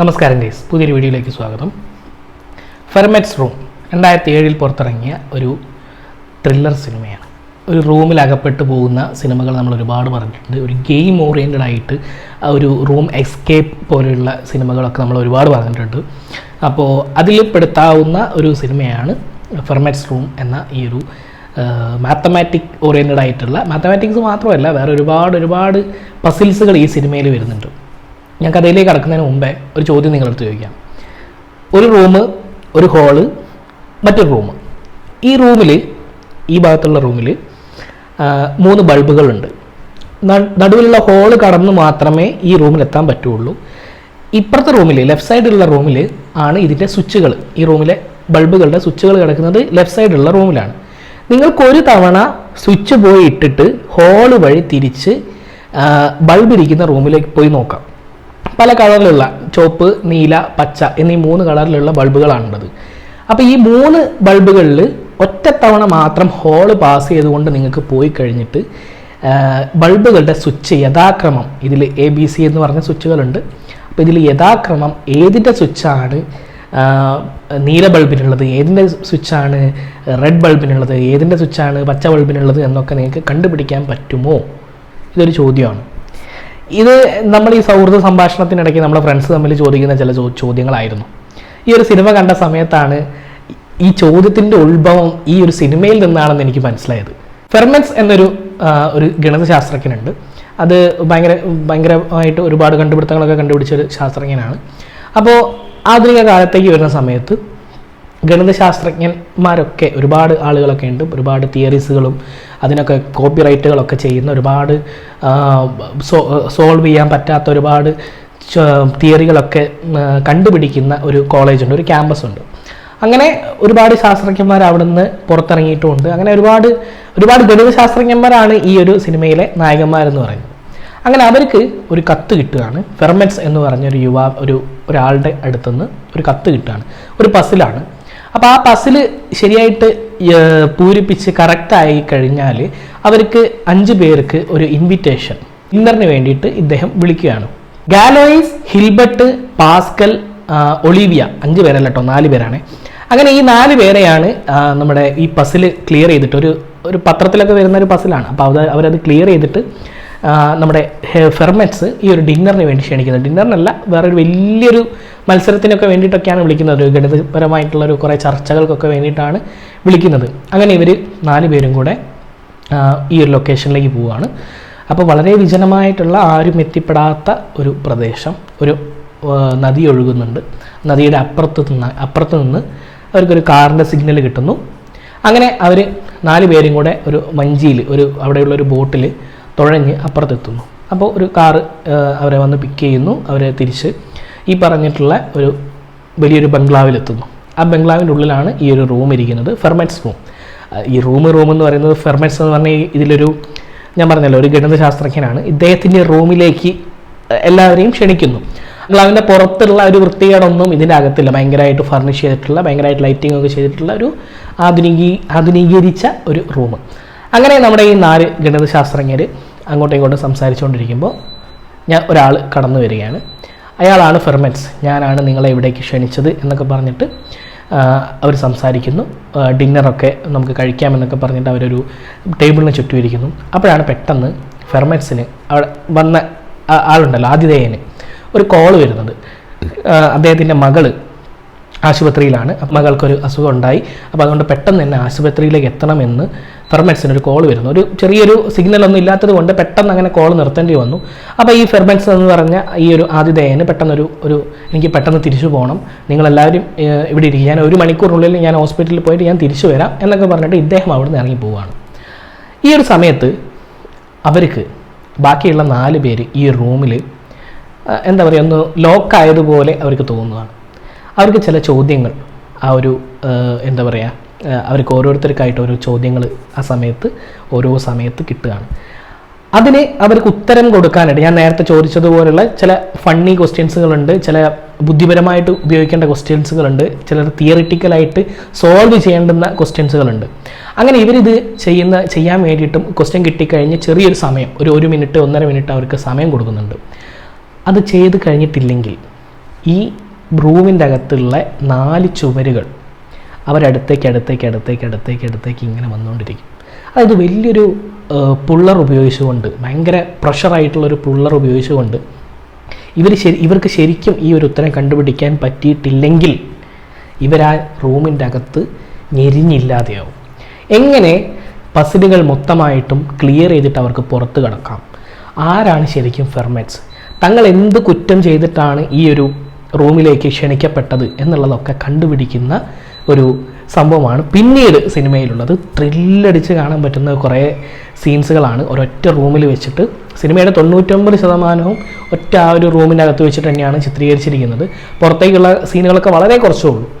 നമസ്കാരം ഗൈസ് പുതിയൊരു വീഡിയോയിലേക്ക് സ്വാഗതം. ഫെർമെറ്റ്സ് റൂം രണ്ടായിരത്തി ഏഴിൽ പുറത്തിറങ്ങിയ ഒരു ത്രില്ലർ സിനിമയാണ്. ഒരു റൂമിൽ അകപ്പെട്ടു പോകുന്ന സിനിമകൾ നമ്മൾ ഒരുപാട് പറഞ്ഞിട്ടുണ്ട്. ഒരു ഗെയിം ഓറിയന്റഡ് ആയിട്ട് ഒരു റൂം എസ്കേപ്പ് പോലെയുള്ള സിനിമകളൊക്കെ നമ്മൾ ഒരുപാട് പറഞ്ഞിട്ടുണ്ട്. അപ്പോൾ അതിൽ പെടുത്താവുന്ന ഒരു സിനിമയാണ് ഫെർമെറ്റ്സ് റൂം എന്ന ഈ ഒരു മാത്തമാറ്റിക് ഓറിയന്റഡ് ആയിട്ടുള്ള മാത്തമാറ്റിക്സ് മാത്രമല്ല വേറെ ഒരുപാട് ഒരുപാട് പസിൽസുകൾ ഈ സിനിമയിൽ വരുന്നുണ്ട്. ഞാൻ കഥയിലേക്ക് കടക്കുന്നതിന് മുമ്പേ ഒരു ചോദ്യം നിങ്ങളടുത്ത് ചോദിക്കാം. ഒരു റൂം ഒരു ഹോൾ മറ്റൊരു റൂം ഈ റൂമിൽ ഈ ഭാഗത്തുള്ള റൂമിൽ മൂന്ന് ബൾബുകളുണ്ട് നടുവിലുള്ള ഹോൾ കടന്ന് മാത്രമേ ഈ റൂമിൽ എത്താൻ പറ്റുള്ളൂ. ഇപ്പുറത്തെ റൂമിൽ ലെഫ്റ്റ് സൈഡിലുള്ള റൂമിൽ ആണ് ഇതിന്റെ സ്വിച്ചുകൾ ഈ റൂമിലെ ബൾബുകളുടെ സ്വിച്ചുകൾ കിടക്കുന്നത് ലെഫ്റ്റ് സൈഡിലുള്ള റൂമിലാണ് നിങ്ങൾക്ക് ഒരു തവണ സ്വിച്ച് പോയി ഇട്ടിട്ട് ഹോൾ വഴി തിരിച്ച് ബൾബ് ഇരിക്കുന്ന റൂമിലേക്ക് പോയി നോക്കാം. പല കളറിലുള്ള ചുവപ്പ് നീല പച്ച എന്നീ മൂന്ന് കളറിലുള്ള ബൾബുകളാണുള്ളത്. അപ്പോൾ ഈ മൂന്ന് ബൾബുകളിൽ ഒറ്റത്തവണ മാത്രം ഹോൾ പാസ് ചെയ്തുകൊണ്ട് നിങ്ങൾക്ക് പോയി കഴിഞ്ഞിട്ട് ബൾബുകളുടെ സ്വിച്ച് യഥാക്രമം ഇതിൽ എ ബി സി എന്ന് പറഞ്ഞ സ്വിച്ചുകളുണ്ട് അപ്പോൾ ഇതിൽ യഥാക്രമം ഏതിന്റെ സ്വിച്ചാണ് നീല ബൾബിനുള്ളത് ഏതിന്റെ സ്വിച്ചാണ് റെഡ് ബൾബിനുള്ളത് ഏതിന്റെ സ്വിച്ചാണ് പച്ച ബൾബിനുള്ളത് എന്നൊക്കെ നിങ്ങൾക്ക് കണ്ടുപിടിക്കാൻ പറ്റുമോ? ഇതൊരു ചോദ്യമാണ്. ഇത് നമ്മൾ ഈ സൗഹൃദ സംഭാഷണത്തിനിടയ്ക്ക് നമ്മുടെ ഫ്രണ്ട്സ് തമ്മിൽ ചോദിക്കുന്ന ചില ചോദ്യങ്ങളായിരുന്നു. ഈ ഒരു സിനിമ കണ്ട സമയത്താണ് ഈ ചോദ്യത്തിന്റെ ഉത്ഭവം ഈ ഒരു സിനിമയിൽ നിന്നാണെന്ന് എനിക്ക് മനസ്സിലായത്. ഫെർമെൻസ് എന്നൊരു ഒരു ഗണിതശാസ്ത്രജ്ഞനുണ്ട്. അത് ഭയങ്കര ഭയങ്കരമായിട്ട് ഒരുപാട് കണ്ടുപിടുത്തങ്ങളൊക്കെ കണ്ടുപിടിച്ച ഒരു ശാസ്ത്രജ്ഞനാണ്. അപ്പോൾ ആധുനിക കാലത്തേക്ക് വരുന്ന സമയത്ത് ഗണിതശാസ്ത്രജ്ഞന്മാരൊക്കെ ഒരുപാട് ആളുകളൊക്കെ ഉണ്ട്. ഒരുപാട് തിയറീസുകളും അതിനൊക്കെ കോപ്പി റൈറ്റുകളൊക്കെ ചെയ്യുന്ന ഒരുപാട് സോൾവ് ചെയ്യാൻ പറ്റാത്ത ഒരുപാട് തിയറികളൊക്കെ കണ്ടുപിടിക്കുന്ന ഒരു കോളേജുണ്ട് ഒരു ക്യാമ്പസ് ഉണ്ട് അങ്ങനെ ഒരുപാട് ശാസ്ത്രജ്ഞന്മാർ അവിടെ നിന്ന് പുറത്തിറങ്ങിയിട്ടുമുണ്ട്. അങ്ങനെ ഒരുപാട് ഒരുപാട് ഗണിത ശാസ്ത്രജ്ഞന്മാരാണ് ഈ ഒരു സിനിമയിലെ നായകന്മാരെന്ന് പറയുന്നത്. അങ്ങനെ അവർക്ക് ഒരു കത്ത് കിട്ടുകയാണ്. ഫെർമെറ്റ്സ് എന്ന് പറഞ്ഞ ഒരു യുവാ ഒരു ഒരാളുടെ അടുത്തുനിന്ന് ഒരു കത്ത് കിട്ടുകയാണ്. ഒരു പസിലാണ് അപ്പോൾ ആ പസിൽ ശരിയായിട്ട് പൂരിപ്പിച്ച് കറക്റ്റായി കഴിഞ്ഞാൽ അവർക്ക് അഞ്ച് പേർക്ക് ഒരു ഇൻവിറ്റേഷൻ ഡിന്നറിന് വേണ്ടിയിട്ട് ഇദ്ദേഹം വിളിക്കുകയാണ്. ഗാലോയിസ് ഹിൽബർട്ട് പാസ്കൽ ഒളീവിയ അഞ്ച് പേരല്ല കേട്ടോ നാല് പേരാണ്. അങ്ങനെ ഈ നാല് പേരെയാണ് നമ്മുടെ ഈ പസിൽ ക്ലിയർ ചെയ്തിട്ട് ഒരു ഒരു പത്രത്തിലൊക്കെ വരുന്ന ഒരു പസിലാണ് അപ്പോൾ അത് അവരത് ക്ലിയർ ചെയ്തിട്ട് നമ്മുടെ ഫെർമെറ്റ്സ് ഈ ഒരു ഡിന്നറിന് വേണ്ടി ക്ഷണിക്കുന്നത്. ഡിന്നറിനല്ല വേറൊരു വലിയൊരു മത്സരത്തിനൊക്കെ വേണ്ടിയിട്ടൊക്കെയാണ് വിളിക്കുന്നത്. ഒരു ഗണിതപരമായിട്ടുള്ള ഒരു കുറേ ചർച്ചകൾക്കൊക്കെ വേണ്ടിയിട്ടാണ് വിളിക്കുന്നത്. അങ്ങനെ ഇവർ നാല് പേരും കൂടെ ഈ ഒരു ലൊക്കേഷനിലേക്ക് പോവുകയാണ് അപ്പോൾ വളരെ വിജനമായിട്ടുള്ള ആരും എത്തിപ്പെടാത്ത ഒരു പ്രദേശം ഒരു നദി ഒഴുകുന്നുണ്ട്. നദിയുടെ അപ്പുറത്ത് നിന്ന് അപ്പുറത്ത് നിന്ന് അവർക്കൊരു കാറിന്റെ സിഗ്നൽ കിട്ടുന്നു. അങ്ങനെ അവർ നാല് പേരും കൂടെ ഒരു വഞ്ചിയിൽ ഒരു അവിടെയുള്ള ഒരു ബോട്ടിൽ തുഴഞ്ഞ് അപ്പുറത്തെത്തുന്നു. അപ്പോൾ ഒരു കാറ് അവരെ വന്ന് പിക്ക് ചെയ്യുന്നു. അവരെ തിരിച്ച് ഈ പറഞ്ഞിട്ടുള്ള ഒരു വലിയൊരു ബംഗ്ലാവിലെത്തുന്നു. ആ ബംഗ്ലാവിന്റെ ഉള്ളിലാണ് ഈ ഒരു റൂം ഇരിക്കുന്നത് ഫെർമെറ്റ്സ് റൂം ഈ റൂം റൂം എന്ന് പറയുന്നത് ഫെർമെറ്റ്സ് എന്ന് പറഞ്ഞാൽ ഇതിലൊരു ഞാൻ പറഞ്ഞല്ലോ ഒരു ഗണിതശാസ്ത്രജ്ഞനാണ്. ഇദ്ദേഹത്തിന്റെ റൂമിലേക്ക് എല്ലാവരെയും ക്ഷണിക്കുന്നു. ബംഗ്ലാവിന്റെ പുറത്തുള്ള ഒരു വൃത്തികേടൊന്നും ഇതിന്റെ അകത്തില്ല. ഭയങ്കരമായിട്ട് ഫർണിഷ് ചെയ്തിട്ടുള്ള ഭയങ്കരമായിട്ട് ലൈറ്റിംഗ് ഒക്കെ ചെയ്തിട്ടുള്ള ഒരു ആധുനികീ ആധുനികീകരിച്ച ഒരു റൂം അങ്ങനെ നമ്മുടെ ഈ നാല് ഗണിതശാസ്ത്രജ്ഞർ അങ്ങോട്ടും ഇങ്ങോട്ടും സംസാരിച്ചുകൊണ്ടിരിക്കുമ്പോൾ ഞാൻ ഒരാൾ കടന്നു വരികയാണ്. അയാളാണ് ഫെർമെൻസ്. ഞാനാണ് നിങ്ങളെ ഇവിടേക്ക് ക്ഷണിച്ചത് എന്നൊക്കെ പറഞ്ഞിട്ട് അവർ സംസാരിക്കുന്നു. ഡിന്നറൊക്കെ നമുക്ക് കഴിക്കാമെന്നൊക്കെ പറഞ്ഞിട്ട് അവരൊരു ടേബിളിന് ചുറ്റും ഇരിക്കുന്നു അപ്പോഴാണ് പെട്ടെന്ന് ഫെർമെൻസിന് അവിടെ വന്ന ആളുണ്ടല്ലോ ആതിഥേയന് ഒരു കോൾ വരുന്നത്. അദ്ദേഹത്തിന്റെ മകൾ ആശുപത്രിയിലാണ്. മകൾക്കൊരു അസുഖം ഉണ്ടായി അപ്പോൾ അതുകൊണ്ട് പെട്ടെന്ന് തന്നെ ആശുപത്രിയിലേക്ക് എത്തണമെന്ന് ഫെർമെൻസിന് ഒരു കോൾ വരുന്നു. ഒരു ചെറിയൊരു സിഗ്നൽ ഒന്നും ഇല്ലാത്തത് കൊണ്ട് പെട്ടെന്ന് അങ്ങനെ കോൾ നിർത്തേണ്ടി വന്നു. അപ്പോൾ ഈ ഫെർമെൻസ് എന്ന് പറഞ്ഞ ഈ ഒരു ആതിഥേയന് പെട്ടെന്നൊരു ഒരു എനിക്ക് പെട്ടെന്ന് തിരിച്ചു പോകണം. നിങ്ങളെല്ലാവരും ഇവിടെ ഇരിക്കും ഞാൻ ഒരു മണിക്കൂറിനുള്ളിൽ ഞാൻ ഹോസ്പിറ്റലിൽ പോയിട്ട് ഞാൻ തിരിച്ചു വരാം എന്നൊക്കെ പറഞ്ഞിട്ട് ഇദ്ദേഹം അവിടെ നിന്ന് ഇറങ്ങി പോവുകയാണ് ഈ ഒരു സമയത്ത് അവർക്ക് ബാക്കിയുള്ള നാല് പേര് ഈ റൂമിൽ എന്താ പറയുക ഒന്ന് ലോക്കായതുപോലെ അവർക്ക് തോന്നുകയാണ് അവർക്ക് ചില ചോദ്യങ്ങൾ ആ ഒരു എന്താ പറയുക അവർക്ക് ഓരോരുത്തർക്കായിട്ട് ഓരോ ചോദ്യങ്ങൾ ആ സമയത്ത് ഓരോ സമയത്ത് കിട്ടുകയാണ്. അതിന് അവർക്ക് ഉത്തരം കൊടുക്കാനായിട്ട് ഞാൻ നേരത്തെ ചോദിച്ചതുപോലുള്ള ചില ഫണ്ണി ക്വസ്റ്റ്യൻസുകളുണ്ട് ചില ബുദ്ധിപരമായിട്ട് ഉപയോഗിക്കേണ്ട ക്വസ്റ്റ്യൻസുകളുണ്ട് ചിലർ തിയറിറ്റിക്കലായിട്ട് സോൾവ് ചെയ്യേണ്ടുന്ന ക്വസ്റ്റ്യൻസുകളുണ്ട് അങ്ങനെ ഇവരിത് ചെയ്യുന്ന ചെയ്യാൻ വേണ്ടിയിട്ടും ക്വസ്റ്റ്യൻ കിട്ടിക്കഴിഞ്ഞ് ചെറിയൊരു സമയം ഒരു ഒരു മിനിറ്റ് ഒന്നര മിനിറ്റ് അവർക്ക് സമയം കൊടുക്കുന്നുണ്ട്. അത് ചെയ്ത് കഴിഞ്ഞിട്ടില്ലെങ്കിൽ ഈ റൂമിന്റെ അകത്തുള്ള നാല് ചുവരുകൾ അവരടുത്തേക്ക് അടുത്തേക്ക് അടുത്തേക്ക് അടുത്തേക്ക് അടുത്തേക്ക് ഇങ്ങനെ വന്നുകൊണ്ടിരിക്കും. അതായത് വലിയൊരു പുള്ളർ ഉപയോഗിച്ചുകൊണ്ട് ഭയങ്കര പ്രഷറായിട്ടുള്ളൊരു പുള്ളർ ഉപയോഗിച്ചുകൊണ്ട് ഇവർ ശരി ഇവർക്ക് ശരിക്കും ഈ ഒരു ഉത്തരം കണ്ടുപിടിക്കാൻ പറ്റിയിട്ടില്ലെങ്കിൽ ഇവരാ റൂമിന്റെ അകത്ത് ഞെരിഞ്ഞില്ലാതെയാവും. എങ്ങനെ പസിലുകൾ മൊത്തമായിട്ടും ക്ലിയർ ചെയ്തിട്ട് അവർക്ക് പുറത്ത് കിടക്കാം? ആരാണ് ശരിക്കും ഫെർമെറ്റ്സ്? തങ്ങൾ എന്ത് കുറ്റം ചെയ്തിട്ടാണ് ഈ ഒരു റൂമിലേക്ക് ക്ഷണിക്കപ്പെട്ടത് എന്നുള്ളതൊക്കെ കണ്ടുപിടിക്കുന്ന ഒരു സംഭവമാണ്. പിന്നീട് സിനിമയിലുള്ളത് ത്രില്ലടിച്ച് കാണാൻ പറ്റുന്ന കുറേ സീൻസുകളാണ് ഒരൊറ്റ റൂമിൽ വെച്ചിട്ട്. സിനിമയുടെ തൊണ്ണൂറ്റൊമ്പത് ശതമാനവും ഒറ്റ ആ ഒരു റൂമിനകത്ത് വെച്ചിട്ട് തന്നെയാണ് ചിത്രീകരിച്ചിരിക്കുന്നത്. പുറത്തേക്കുള്ള സീനുകളൊക്കെ വളരെ കുറച്ചേ ഉള്ളൂ.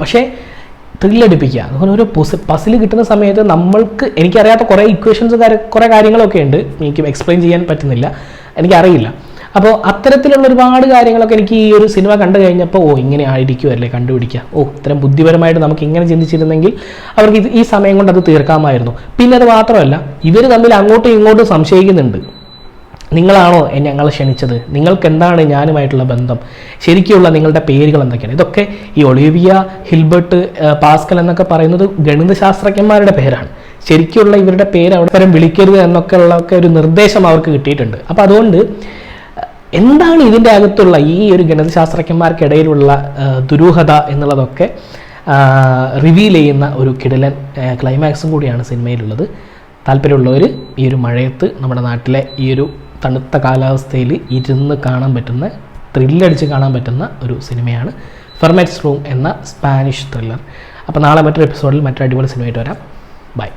പക്ഷേ ത്രില്ലടിപ്പിക്കുക അതുപോലെ ഒരു പസിൽ കിട്ടുന്ന സമയത്ത് നമ്മൾക്ക് എനിക്കറിയാത്ത കുറേ ഇക്വേഷൻസ് കുറേ കാര്യങ്ങളൊക്കെ ഉണ്ട്. എനിക്ക് എക്സ്പ്ലെയിൻ ചെയ്യാൻ പറ്റുന്നില്ല. എനിക്കറിയില്ല. അപ്പോൾ അത്തരത്തിലുള്ള ഒരുപാട് കാര്യങ്ങളൊക്കെ എനിക്ക് ഈ ഒരു സിനിമ കണ്ടു കഴിഞ്ഞപ്പോൾ ഓ ഇങ്ങനെ ആയിരിക്കുമല്ലേ കണ്ടുപിടിക്കുക ഓ ഇത്തരം ബുദ്ധിപരമായിട്ട് നമുക്ക് ഇങ്ങനെ ചിന്തിച്ചിരുന്നെങ്കിൽ അവർക്ക് ഇത് ഈ സമയം കൊണ്ട് അത് തീർക്കാമായിരുന്നു. പിന്നെ അത് മാത്രമല്ല ഇവർ തമ്മിൽ അങ്ങോട്ടും ഇങ്ങോട്ടും സംശയിക്കുന്നുണ്ട്. നിങ്ങളാണോ ഞങ്ങളെ ക്ഷണിച്ചത്? നിങ്ങൾക്ക് എന്താണ് ഞാനുമായിട്ടുള്ള ബന്ധം? ശരിക്കുള്ള നിങ്ങളുടെ പേരുകൾ എന്തൊക്കെയാണ്? ഇതൊക്കെ ഈ ഒളിവിയ ഹിൽബർട്ട് പാസ്കൽ എന്നൊക്കെ പറയുന്നത് ഗണിതശാസ്ത്രജ്ഞന്മാരുടെ പേരാണ്. ശരിക്കുള്ള ഇവരുടെ പേര് അവിടെ വരെ വിളിക്കരുത് എന്നൊക്കെ ഉള്ള ഒരു നിർദ്ദേശം അവർക്ക് കിട്ടിയിട്ടുണ്ട്. അപ്പോൾ അതുകൊണ്ട് എന്താണ് ഇതിന്റെ അകത്തുള്ള ഈ ഒരു ഗണിതശാസ്ത്രജ്ഞന്മാർക്കിടയിലുള്ള ദുരൂഹത എന്നുള്ളതൊക്കെ റിവീൽ ചെയ്യുന്ന ഒരു കിടലൻ ക്ലൈമാക്സും കൂടിയാണ് സിനിമയിലുള്ളത്. താല്പര്യമുള്ളവർ ഈ ഒരു മഴയത്ത് നമ്മുടെ നാട്ടിലെ ഈ ഒരു തണുത്ത കാലാവസ്ഥയിൽ ഇരുന്ന് കാണാൻ പറ്റുന്ന ത്രില്ലടിച്ച് കാണാൻ പറ്റുന്ന ഒരു സിനിമയാണ് ഫെർമെറ്റ്സ് റൂം എന്ന സ്പാനിഷ് ത്രില്ലർ അപ്പോൾ നാളെ മറ്റൊരു എപ്പിസോഡിൽ മറ്റൊരു അടിപൊളി സിനിമയായിട്ട് വരാം. ബൈ